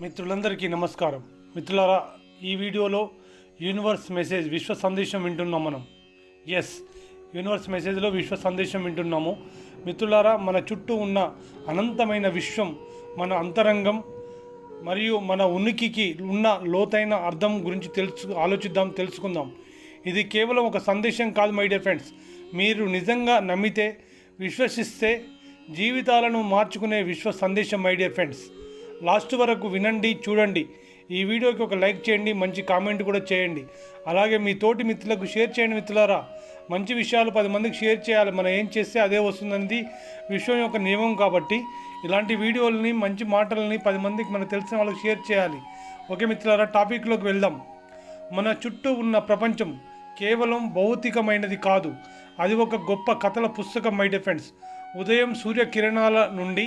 మిత్రులందరికీ నమస్కారం. మిత్రులారా ఈ వీడియోలో యూనివర్స్ మెసేజ్ విశ్వ సందేశం వింటున్నాం మనం. ఎస్ యూనివర్స్ మెసేజ్లో విశ్వ సందేశం వింటున్నాము. మిత్రులారా మన చుట్టూ ఉన్న అనంతమైన విశ్వం మన అంతరంగం మరియు మన ఉనికికి ఉన్న లోతైన అర్థం గురించి తెలుసు ఆలోచిద్దాం తెలుసుకుందాం. ఇది కేవలం ఒక సందేశం కాదు మై డియర్ ఫ్రెండ్స్. మీరు నిజంగా నమ్మితే విశ్వసిస్తే జీవితాలను మార్చుకునే విశ్వ సందేశం మై డియర్ ఫ్రెండ్స్. లాస్ట్ వరకు వినండి చూడండి. ఈ వీడియోకి ఒక లైక్ చేయండి మంచి కామెంట్ కూడా చేయండి. అలాగే మీ తోటి మిత్రులకు షేర్ చేయండి మిత్రులారా. మంచి విషయాలు పది మందికి షేర్ చేయాలి మనం ఏం చేస్తే అదే వస్తుందని విశ్వం యొక్క నియమం కాబట్టి ఇలాంటి వీడియోలని మంచి మాటలని పది మందికి మనకు తెలిసిన వాళ్ళకి షేర్ చేయాలి. ఓకే మిత్రులారా టాపిక్లోకి వెళ్దాం. మన చుట్టూ ఉన్న ప్రపంచం కేవలం భౌతికమైనది కాదు. అది ఒక గొప్ప కథల పుస్తకం మై డిఫెండ్స్ ఉదయం సూర్యకిరణాల నుండి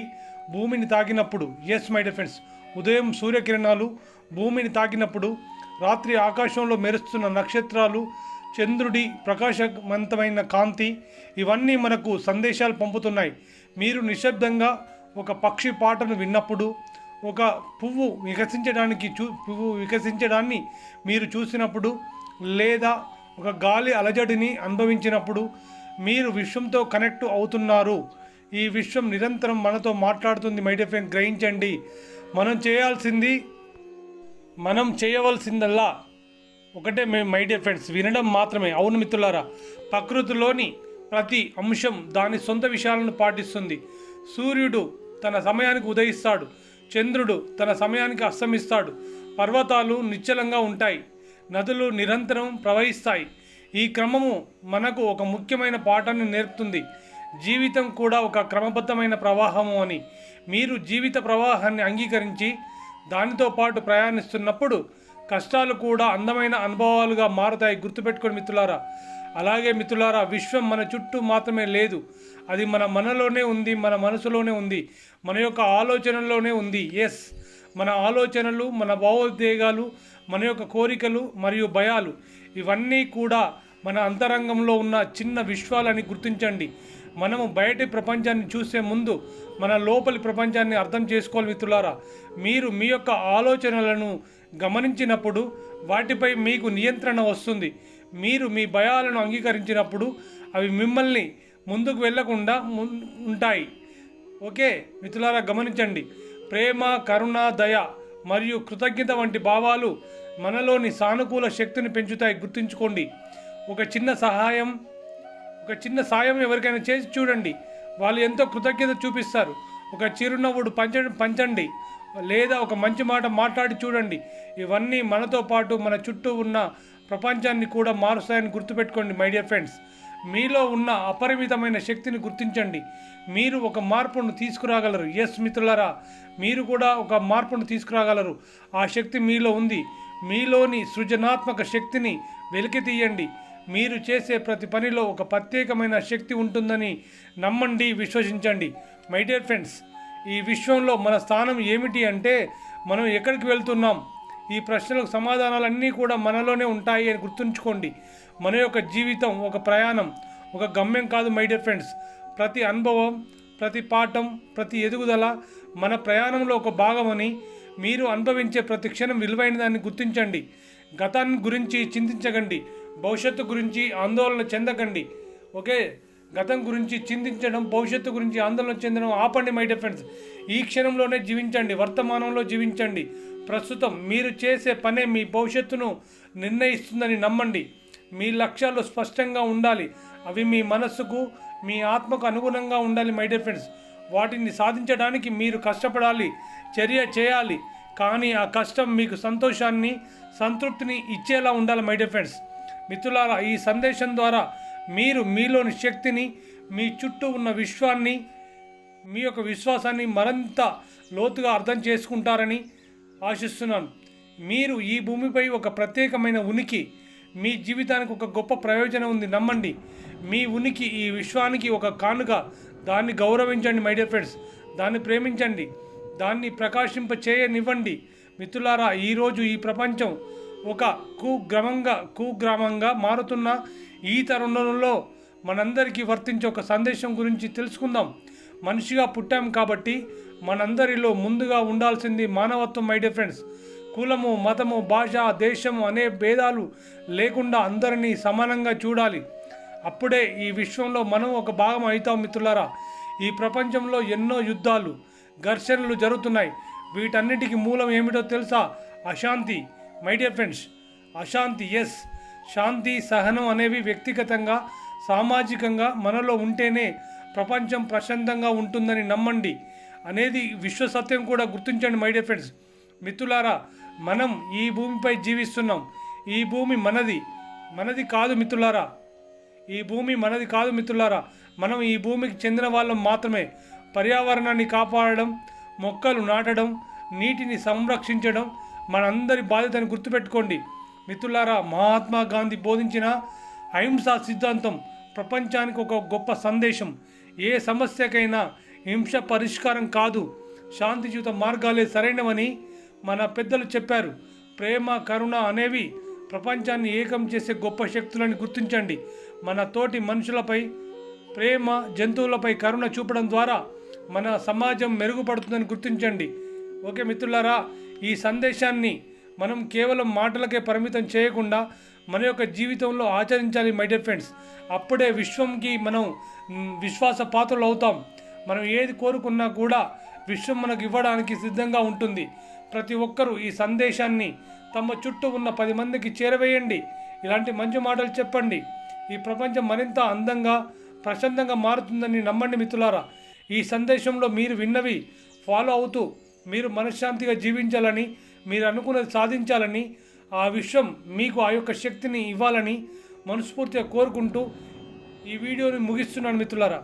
భూమిని తాకినప్పుడు ఎస్ మై డిఫెన్స్ ఉదయం సూర్యకిరణాలు భూమిని తాకినప్పుడు రాత్రి ఆకాశంలో మెరుస్తున్న నక్షత్రాలు చంద్రుడి ప్రకాశవంతమైన కాంతి ఇవన్నీ మనకు సందేశాలు పంపుతున్నాయి. మీరు నిశ్శబ్దంగా ఒక పక్షి పాటను విన్నప్పుడు ఒక పువ్వు వికసించడానికి చూ పువ్వు వికసించడాన్ని మీరు చూసినప్పుడు లేదా ఒక గాలి అలజడిని అనుభవించినప్పుడు మీరు విశ్వంతో కనెక్ట్ అవుతున్నారు. ఈ విశ్వం నిరంతరం మనతో మాట్లాడుతుంది మై ఫ్రెండ్ గ్రహించండి. మనం చేయాల్సింది మనం చేయవలసిందల్లా. ఒకటే మేము మై డియర్ ఫ్రెండ్స్ వినడం మాత్రమే. అవును మిత్రులారా ప్రకృతిలోని ప్రతి అంశం దాని సొంత విషయాలను పాటిస్తుంది. సూర్యుడు తన సమయానికి ఉదయిస్తాడు. చంద్రుడు తన సమయానికి అస్తమిస్తాడు. పర్వతాలు నిశ్చలంగా ఉంటాయి. నదులు నిరంతరం ప్రవహిస్తాయి. ఈ క్రమము మనకు ఒక ముఖ్యమైన పాఠాన్ని నేర్పుతుంది. జీవితం కూడా ఒక క్రమబద్ధమైన ప్రవాహము అని. మీరు జీవిత ప్రవాహాన్ని అంగీకరించి దానితో పాటు ప్రయాణిస్తున్నప్పుడు కష్టాలు కూడా అందమైన అనుభవాలుగా మారుతాయి. గుర్తుపెట్టుకోండి మిత్రులారా. అలాగే మిత్రులారా విశ్వం మన చుట్టూ మాత్రమే లేదు. అది మన మనలోనే ఉంది మన మనసులోనే ఉంది మన యొక్క ఆలోచనలోనే ఉంది. ఎస్ మన ఆలోచనలు మన భావోద్వేగాలు మన యొక్క కోరికలు మరియు భయాలు ఇవన్నీ కూడా మన అంతరంగంలో ఉన్న చిన్న విశ్వాలని గుర్తించండి. మనము బయటి ప్రపంచాన్ని చూసే ముందు మన లోపలి ప్రపంచాన్ని అర్థం చేసుకోవాలి మిత్రులారా. మీరు మీ యొక్క ఆలోచనలను గమనించినప్పుడు వాటిపై మీకు నియంత్రణ వస్తుంది. మీరు మీ భయాలను అంగీకరించినప్పుడు అవి మిమ్మల్ని ముందుకు వెళ్ళకుండా ఉంటాయి. ఓకే మిత్రులారా గమనించండి. ప్రేమ కరుణ దయ మరియు కృతజ్ఞత వంటి భావాలు మనలోని సానుకూల శక్తిని పెంచుతాయి. గుర్తుంచుకోండి. ఒక చిన్న సహాయం ఒక చిన్న సాయం ఎవరికైనా చేసి చూడండి. వాళ్ళు ఎంతో కృతజ్ఞత చూపిస్తారు. ఒక చిరునవ్వుడు పంచ పంచండి. లేదా ఒక మంచి మాట మాట్లాడి చూడండి. ఇవన్నీ మనతో పాటు మన చుట్టూ ఉన్న ప్రపంచాన్ని కూడా మారుస్తాయని గుర్తుపెట్టుకోండి మై డియర్ ఫ్రెండ్స్ మీలో ఉన్న అపరిమితమైన శక్తిని గుర్తించండి. మీరు ఒక మార్పును తీసుకురాగలరు. ఎస్ మిత్రులరా మీరు కూడా ఒక మార్పును తీసుకురాగలరు. ఆ శక్తి మీలో ఉంది. మీలోని సృజనాత్మక శక్తిని వెలికి తీయండి మీరు చేసే ప్రతి పనిలో ఒక ప్రత్యేకమైన శక్తి ఉంటుందని నమ్మండి విశ్వసించండి. మై డియర్ ఫ్రెండ్స్ ఈ విశ్వంలో మన స్థానం ఏమిటి అంటే మనం ఎక్కడికి వెళ్తున్నాం? ఈ ప్రశ్నలకు సమాధానాలన్నీ కూడా మనలోనే ఉంటాయి అని గుర్తుంచుకోండి. మన యొక్క జీవితం ఒక ప్రయాణం ఒక గమ్యం కాదు మై డియర్ ఫ్రెండ్స్ ప్రతి అనుభవం ప్రతి పాఠం ప్రతి ఎదుగుదల మన ప్రయాణంలో ఒక భాగమని మీరు అనుభవించే ప్రతి క్షణం విలువైనదాన్ని గుర్తించండి. గతాన్ని గురించి చింతించకండి. భవిష్యత్తు గురించి ఆందోళన చెందకండి. ఓకే? గతం గురించి చింతించడం భవిష్యత్తు గురించి ఆందోళన చెందడం ఆపండి మై డియర్ ఫ్రెండ్స్. ఈ క్షణంలోనే జీవించండి వర్తమానంలో జీవించండి. ప్రస్తుతం మీరు చేసే పనే మీ భవిష్యత్తును నిర్ణయిస్తుందని నమ్మండి. మీ లక్ష్యాలు స్పష్టంగా ఉండాలి. అవి మీ మనస్సుకు మీ ఆత్మకు అనుగుణంగా ఉండాలి మై డియర్ ఫ్రెండ్స్. వాటిని సాధించడానికి మీరు కష్టపడాలి చర్య చేయాలి. కానీ ఆ కష్టం మీకు సంతోషాన్ని సంతృప్తిని ఇచ్చేలా ఉండాలి మై డియర్ ఫ్రెండ్స్. మిత్రులారా ఈ సందేశం ద్వారా మీరు మీలోని శక్తిని మీ చుట్టూ ఉన్న విశ్వాన్ని మీ యొక్క విశ్వాసాన్ని మరింత లోతుగా అర్థం చేసుకుంటారని ఆశిస్తున్నాను. మీరు ఈ భూమిపై ఒక ప్రత్యేకమైన ఉనికి మీ జీవితానికి ఒక గొప్ప ప్రయోజనం ఉంది నమ్మండి. మీ ఉనికి ఈ విశ్వానికి ఒక కానుక. దాన్ని గౌరవించండి మై డియర్ ఫ్రెండ్స్. దాన్ని ప్రేమించండి. దాన్ని ప్రకాశింప చేయనివ్వండి మిత్రులారా ఈరోజు ఈ ప్రపంచం ఒక కుగ్రామంగా కుగ్రామంగా మారుతున్న ఈ తరుణంలో మనందరికీ వర్తించే ఒక సందేశం గురించి తెలుసుకుందాం. మనిషిగా పుట్టాం కాబట్టి మనందరిలో ముందుగా ఉండాల్సింది మానవత్వం మై డియర్ ఫ్రెండ్స్ కులము మతము భాష దేశము అనే భేదాలు లేకుండా అందరినీ సమానంగా చూడాలి. అప్పుడే ఈ విశ్వంలో మనం ఒక భాగం అవుతాం మిత్రులారా. ఈ ప్రపంచంలో ఎన్నో యుద్ధాలు ఘర్షణలు జరుగుతున్నాయి. వీటన్నిటికీ మూలం ఏమిటో తెలుసా? అశాంతి. మై డియర్ ఫ్రెండ్స్ అశాంతి ఎస్ శాంతి సహనం అనేవి వ్యక్తిగతంగా సామాజికంగా మనలో ఉంటేనే ప్రపంచం ప్రశాంతంగా ఉంటుందని నమ్మండి. అనేది విశ్వసత్యం కూడా గుర్తించండి మై డియర్ ఫ్రెండ్స్. మిత్రులారా మనం ఈ భూమిపై జీవిస్తున్నాం. ఈ భూమి మనది. మనది కాదు మిత్రులారా. ఈ భూమి మనది కాదు మిత్రులారా. మనం ఈ భూమికి చెందిన వాళ్ళం మాత్రమే. పర్యావరణాన్ని కాపాడడం మొక్కలు నాటడం నీటిని సంరక్షించడం మనందరి బాధ్యతని గుర్తుపెట్టుకోండి. మిత్రులారా మహాత్మా గాంధీ బోధించిన అహింసా సిద్ధాంతం ప్రపంచానికి ఒక గొప్ప సందేశం. ఏ సమస్యకైనా హింస పరిష్కారం కాదు. శాంతియుత మార్గాలే సరైనవని మన పెద్దలు చెప్పారు. ప్రేమ కరుణ అనేవి ప్రపంచాన్ని ఏకం చేసే గొప్ప శక్తులని గుర్తించండి. మన తోటి మనుషులపై ప్రేమ జంతువులపై కరుణ చూపడం ద్వారా మన సమాజం మెరుగుపడుతుందని గుర్తించండి. ఓకే మిత్రులారా ఈ సందేశాన్ని మనం కేవలం మాటలకే పరిమితం చేయకుండా మన యొక్క జీవితంలో ఆచరించాలి మై డియర్ ఫ్రెండ్స్ అప్పుడే విశ్వంకి మనం విశ్వాస పాత్రలు అవుతాం. మనం ఏది కోరుకున్నా కూడా విశ్వం మనకు ఇవ్వడానికి సిద్ధంగా ఉంటుంది. ప్రతి ఒక్కరూ ఈ సందేశాన్ని తమ చుట్టూ ఉన్న పది మందికి చేరవేయండి. ఇలాంటి మంచి మాటలు చెప్పండి. ఈ ప్రపంచం మరింత అందంగా ప్రశాంతంగా మారుతుందని నమ్మండి మిత్రులారా. ఈ సందేశంలో మీరు విన్నవి ఫాలో అవుతూ మీరు మనశ్శాంతిగా జీవించాలని మీరు అనుకున్నది సాధించాలని ఆ విశ్వం మీకు ఆ యొక్క శక్తిని ఇవ్వాలని మనస్ఫూర్తిగా కోరుకుంటూ ఈ వీడియోని ముగిస్తున్నాను మిత్రులారా.